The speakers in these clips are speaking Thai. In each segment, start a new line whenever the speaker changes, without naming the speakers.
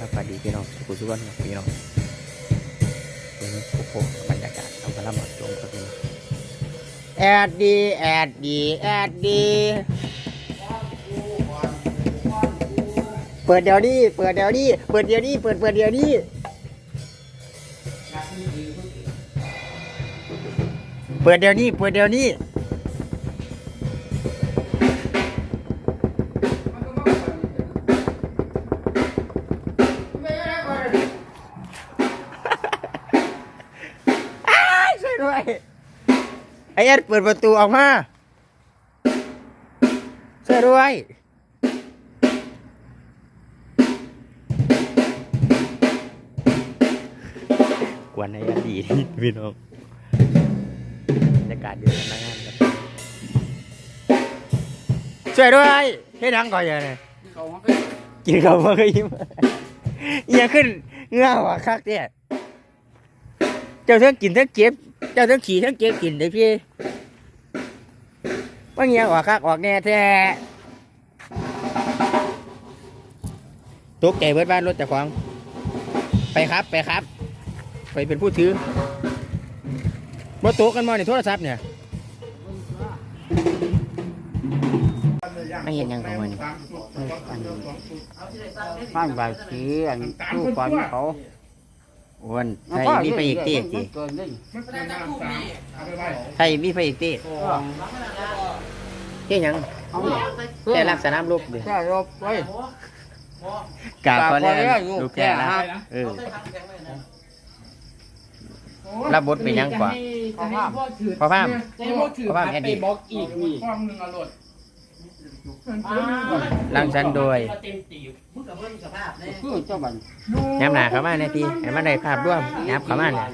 ครับสวัสดีพี่น้องสุขุสุขวันครับพี่น้องเป็นโอ้โหบรรยากาศทำพระหมอดจงครับพี่น้องแอดดีแอดดีแอดดีเปิดเดี๋ยวนี้เปิดเดี๋ยวนี้เปิดเดี๋ยวนี้เปิดเปิดเดี๋ยวนี้เปิดเดี๋ยวนี้เปิดเดี๋ยวนี้ ไอ้เอ็ดเปิดประตูออกมาช่วยด้วยกวนไอ้เอ็ดดีพี่น้องบรรยากาศดีพนักงานครับช่วยด้วยให้ดังก่อนอย่างนี้กินข้าวมาก็ยิ้มเอียงขึ้นเงาหัวคักเนี่ยเจ้าเทั้งกินเทั้งเจ็บ เจ้าทั้งขี่ทั้งเจ็บกินได้พี่ว่าเงี้ยออกคักออกแน่แท้ตกใจเบิดบ้านรถเจ้าของ ไปครับไปครับ ไปเป็นผู้ถือบ่ตกกันมาในโทรศัพท์เนี่ยไม่เห็นยังของมันนี่
บ้านบาสีอันตู้ก่อนเขา
วนไทยมีไปอีกตีจี
เกินเลย
ไทยมีไปอีกตีเที่ยหยัง
เอา
แค่รักสนามลูกเดี
แค่รบไว้
กาบเขาแล้ว
กราบเขาแล้ว
ลูกแก่ละ
ลูกแก่ละ
เออรับบทเป็นหยังกว่า
เขาห้าม
พอพาม
ใจบ่ถือ
เพราะว่าแอดดิ
ไปบล็อกอีกนี่
ฟ้องหนึ่งอรรถ
ลังสันโดย
เต็มตีมึงกับเบิ่งสภาพแน่
คือเจ้าบัน
ย้ำหนาเขามาในทีให้มันได้ภาพร่วมย้ำเขามาเนี่ย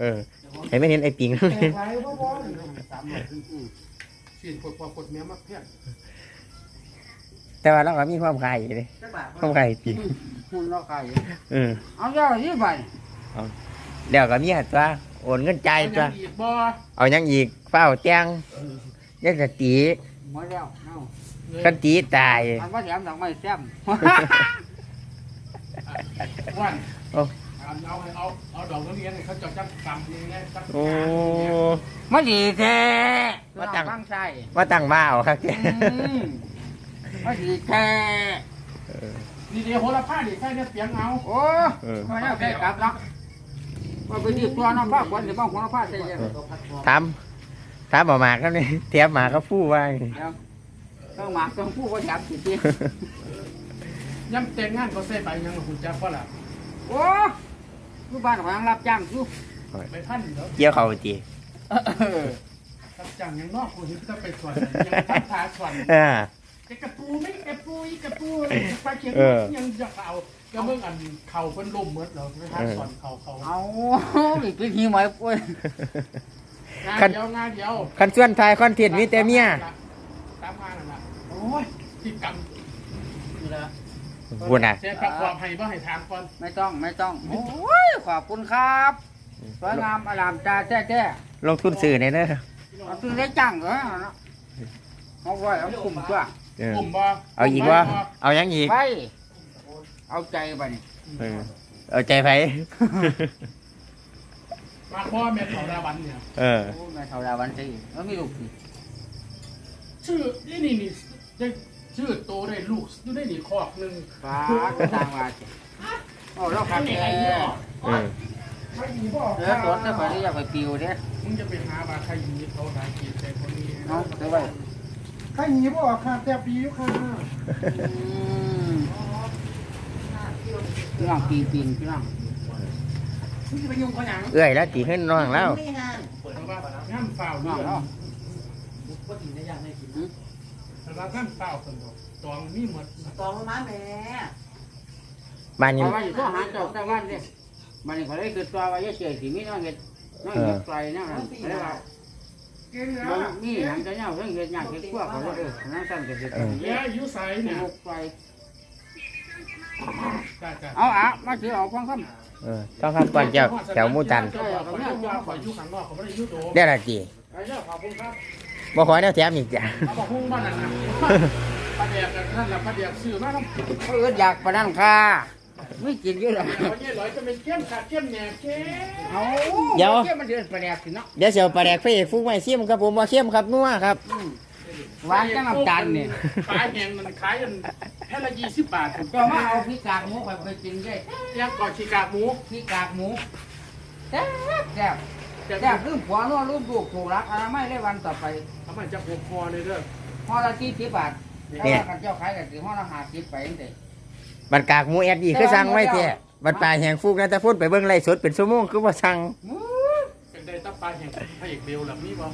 เออให้ไม่เห็นไอ้ปิง
ฉีดปวดปวดปวดเมียมาเพี้ยน
แต่ว่าเราก็มีความคายอยู่เลยความคายปิง
หุ่นเราขาย
เออ
เอาเจ้าที่บัน
เดี๋ยวก็มีหัดตัวโอนเงินจ่ายตัว
อีกบ่
เอาหยังอีกเฝ้าแจ้งยังจะ ตี
มาแล้วเอา
กันตีตาย
อันว่าแถมดอกไม้แซม
วัน
โอ้
เอาเอาเอาเอาดอกนักเรียนให้เขาเจาะจักกำนี่ไงจัก
โอ้
มาดีแท้
มาตั้ง
ตั้งใจ
ว่าตั้งมาเอาครับ
มาดีแท้
ดีเดียวโหระพาดิใช่เนี่ยเปียงเอา
โอ้มาแล้วแค่กลับแล้วว่าไปที่ตัวน้องผ้าควันหรือบ้างหัวน้องผ้าใช่ยัง
ถาม ถามบอกหมากครับนี่เทียบหมากก็ฟู่ว่า
ต้องหมากต้องพูดว่าจับสิที
ย่ำแต่งงานก็ใส่ไปยังหุ่นจักก็ล่ะ
โอ้คือบ้านของรับจ้างคือ
ไปพันเดี๋ยว
เกี่ยวเขาตี
รับจ้างยังนอกกูเห็นจะไปสวนยังทำทาสวน
อ่า
ไอ้กระปูไม่กระปูกระปูไปเขียน
เออ
ยังจะเอาก็เมื่ออันเข่าเพิ่นล่มเมื่อเราไปทาสวนเข่าเขา
เอาอีกเป็นหิวไหมปุ้ย
งานเดียวงานเดียว
คันส่วนทายคอนเทนต์มีแต่เมีย
ตามงานนั่นน่ะโอ้ยที่กำนี่ละ
บุญอะ
เจ๊ประกอบให้บ่ให้ถามก่อน
ไม่ต้องไม่ต้องโอ้ยขอบคุณครับสวยงามอลามตาแท้แท้
ลงทุนสื่อในเนอะ
เอาซื้อได้จังเหรอเอาไว้เอากลุ่มตัว
เออก
ลุ่มบ่
เอาอีกว่าเอายังอีก
ไปเอาใจไปนี่
เออเอาใจไผ
มาพ่อแม่เขาดาวันเนี่ย
เออ
โอ้แม่เท่าดาวันสิแล้วมีลูกสิ
ชื่อนี่นี่นี่ได้ชื่อโตได้ลูกอยู่ได้นี่คอกหนึง
ฟ้าก็ต่างว่าสิโอ้เราขัดแอร์
เออ
ไม่มีบ่
เดี๋ยวรถจะไปได้อยากไปปิวเด้อ
มึงจะไปหาบาใครยีเขาได้กินแต่คนนี้
เอาซื้อไว้
ใครยีบ่ค่ะแต่ปีอยู่ค่ะ
อืมพี่น้องปีปีนพี่น้อง
มึงจะไปยุ่งเขาหยัง
เอื้อยแล้วตีขึ้นน้องแล้ว
เพราะว่างานฝ่าว
น้
นี่
องเนาะ
บ่กินได้ยังไม่กิน
แต่ว่างานฝ่าวคนบอกตองมีหมด
ตองมาแม่
บ้านนี้
เอาไว้อยู่ก็หาเจ้าแต่วันเด้มันนี่เขาเลยคือตัวว่าเยอะเฉยสิมีน้องเห็ดน้องเห็ดไกลนั่นน่ะอะไรว่า
กินแล้
บ่
ว
มีหยังจะเหงาเรื่องเห็ดหยังเห็ดพวกเขาเลยเออนั่นสั่นก็เห็ดอัน
เย
นี้
อะอยู่ใส่เนี่ย
ลูกไกล
จ้าจ้า
เอาอะมาถือเอาฟังค
เออต้องคำก่อนเจ้าแถวมูตัน
เจ้าเขาเนี่ยว่าขอยเขาได้
ละจี
ไอ้เจ้าขอบคุณครับ
บ่ขอแนวแถมอีกจ้ะ
ป้าเดียกนั่นแหละป้าเดียกซื้อมาต้องำ
เขาเอิดอยากประนั่นค่ะไม่กินเยอะหรอก
เอาเนี่ยร้อจะเป็นเข้มขาดเข้มเนี่ยเดี๋
ยว
เกี่ยวมันเดือดประแดกสิเนาะ
เดี๋ยวเสียวปลาแดกเอกฟุกไม้เสียมครับผมว่าเสียมครับนัวครับ
หวานจังน้ำตาลนี่
ปลาแห้งมันขายกันแค่ละยี่สิบบาทผม
เจ้ามาเอาพริกกากหมูไปไปกินได้
ยังก่อนชีกากหมู
พริกกากหมูแซ่บแซ่บ
จะ
แซ่บลืมผัวนัวลืมลูกถูกรักอนามัยได้วันต่อไป
ทำไมจะหัวคอเลยเด้อ
ห่อละสี่สิบบาท
เนี่
แต่
ย
ว่ากันเจ้าขายกันสิห่อละห้าสิบไปจังซี่
บันกากหมูแอดดีคือสั่งไว้แท้บันปลาแหงฟุกนะแต่พุ่นไปเบิ่งไล่สดเป็นชั่วโมงคือว่าสั่ง
เป็นได้ตั้งปลาแห้งพระเอกเบลแบบนี้บ่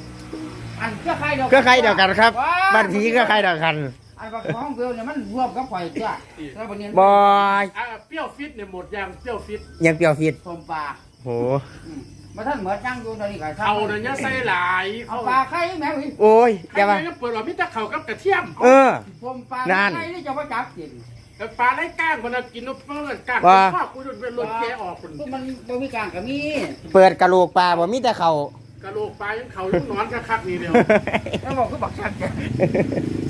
อันเครือข่ายเดียว
เครือข่ายเดียวกันครับบ้านผีเครือข่ายเดียวกัน
อันบักของเบลเนี่ยมันรวมกับข่อยจ้ะแล้วบัดนี้
บอย
อะเปรี้ยวฟิตเนี่ยหมดยางเปรี้ยวฟิต
ยังเปรียวฟิต
ส้มปลา
โห
อืมมาท่านเหมือนจังอยู่ตอนนี้ก็
เขาเนี่ยเนี่ยใส่หลาย
เอาปลาไข่แม่วิ
โอ้ย
ใคร
จะว่า
เนี่ยเปิดว่ามิตรเขากับกระเทียม
เออ
ส้มปลา
นั่น
ไข่นี่จะมาจับกิน
แต่ปลาไร้ก้างมันน่ะกินนกเมื่อก้าง
ว่า
ข้าวกูจะเป็นรถแกออกคน
พวกมันบ่มีกลางก็มี
เปิดกะโหลกปลาบ่มีแต่เขา
กระโหลกปลายังเขายังนอนคักๆนี่เดียว
แล้วบอกคือบักชักแก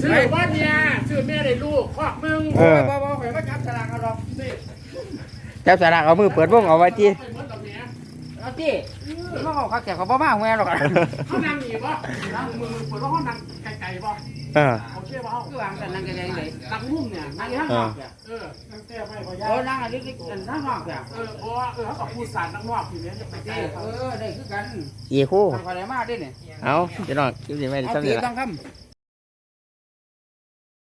ชื่อว่าเนี่ยชื่อแม่ได้ลูกควักมึง
เออ
บ่บ่ข่อยมาจับสลากเอาดอก
นี่
เจ้าสาระเอามือเปิดวงเอาไว้ที่
ไปหมดแล้ว เนี่ย
เอาติมาเอาคักแกก็บ่มาแม่หรอก
เขานั่งหนีบ่นั่งมือเปิดว่าเขานั่งไกลๆบ่
เออ
โอเคบ่เขา
คือวางแต่นั่งกันได้เลย
นั่งรุ่มเนี่ย
นั่งอยู่ข้างนอกแก
เออนั่งแต้ไม่พอ
เออนั่งอันนี้ก็นั่งนอกแก
เออเพราะว่าเออเขากับผู้สารนักนอกอยู่เนี่ยจะไป
เอ
เจ้
อเออได้คือกัน
อีคู่
ทำอะไรมาได้เนี่ย
เอาพี่น้องคลิปนี้ไม่ได้
เอา
สำ
ตี
เร็จ
ต้องคำ